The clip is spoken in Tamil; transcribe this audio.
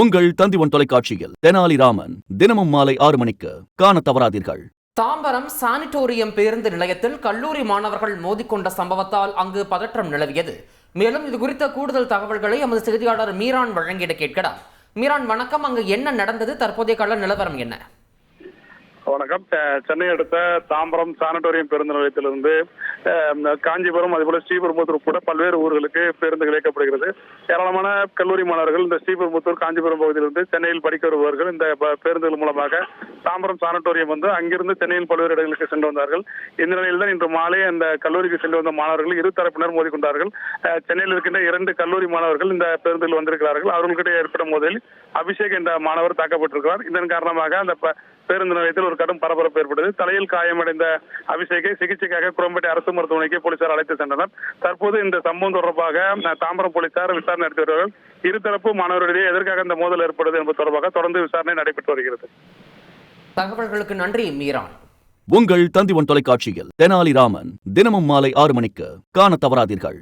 உங்கள் தந்திவன் தொலைக்காட்சியில் தெனாலிராமன் தினமும் மாலை ஆறு மணிக்கு காண தவறாதீர்கள். தாம்பரம் சானிட்டோரியம் பேருந்து நிலையத்தில் கல்லூரி மாணவர்கள் மோதிக்கொண்ட சம்பவத்தால் அங்கு பதற்றம் நிலவியது. மேலும் இது குறித்த கூடுதல் தகவல்களை எமது செய்தியாளர் மீரான் வழங்கிட கேட்கிறார் மீரான் வணக்கம். அங்கு என்ன நடந்தது? தற்போதைய கால நிலவரம் என்ன? வணக்கம். சென்னை அடுத்த தாம்பரம் சானட்டோரியம் பேருந்து நிலையத்திலிருந்து அஹ், காஞ்சிபுரம் அதுபோல ஸ்ரீபெரும்புத்தூர் கூட பல்வேறு ஊர்களுக்கு பேருந்துகள் இயக்கப்படுகிறது. ஏராளமான கல்லூரி மாணவர்கள் இந்த ஸ்ரீபெரும்புத்தூர் காஞ்சிபுரம் பகுதியிலிருந்து சென்னையில் படிக்க வருபவர்கள் இந்த பேருந்துகள் மூலமாக தாம்பரம் சானட்டோரியம் வந்து அங்கிருந்து சென்னையில் பல்வேறு இடங்களுக்கு சென்று வந்தார்கள். இந்த நிலையில் தான் இன்று மாலை அந்த கல்லூரிக்கு சென்று வந்த மாணவர்கள் இரு தரப்பினர் மோதிக்கொண்டார்கள் சென்னையில் இருக்கின்ற இரண்டு கல்லூரி மாணவர்கள் இந்த பேருந்தில் வந்திருக்கிறார்கள். அவர்களுக்கிடையே ஏற்பட்ட மோதலில் அபிஷேக் என்ற மாணவர் தாக்கப்பட்டிருக்கிறார். இதன் காரணமாக அந்த பேருந்து நிலையத்தில் ஒரு கடும் பரபரப்பு ஏற்பட்டது. தலையில் காயமடைந்த அபிஷேகை சிகிச்சைக்காக குரம்பேட்டை அரசு மருத்துவமனைக்கு போலீசார் அழைத்து சென்றனர். தற்போது இந்த சம்பவம் தொடர்பாக தாம்பரம் போலீசார் விசாரணை நடத்தி வருகிறார்கள் இருதரப்பு மாணவர்களிடையே எதற்காக இந்த மோதல் ஏற்பட்டது என்பது தொடர்பாக தொடர்ந்து விசாரணை நடைபெற்று வருகிறது. தகவல்களுக்கு நன்றி மீரான் உங்கள் தந்திவன் தொலைக்காட்சியில் தெனாலிராமன் தினமும் மாலை ஆறு மணிக்கு காண தவறாதீர்கள்.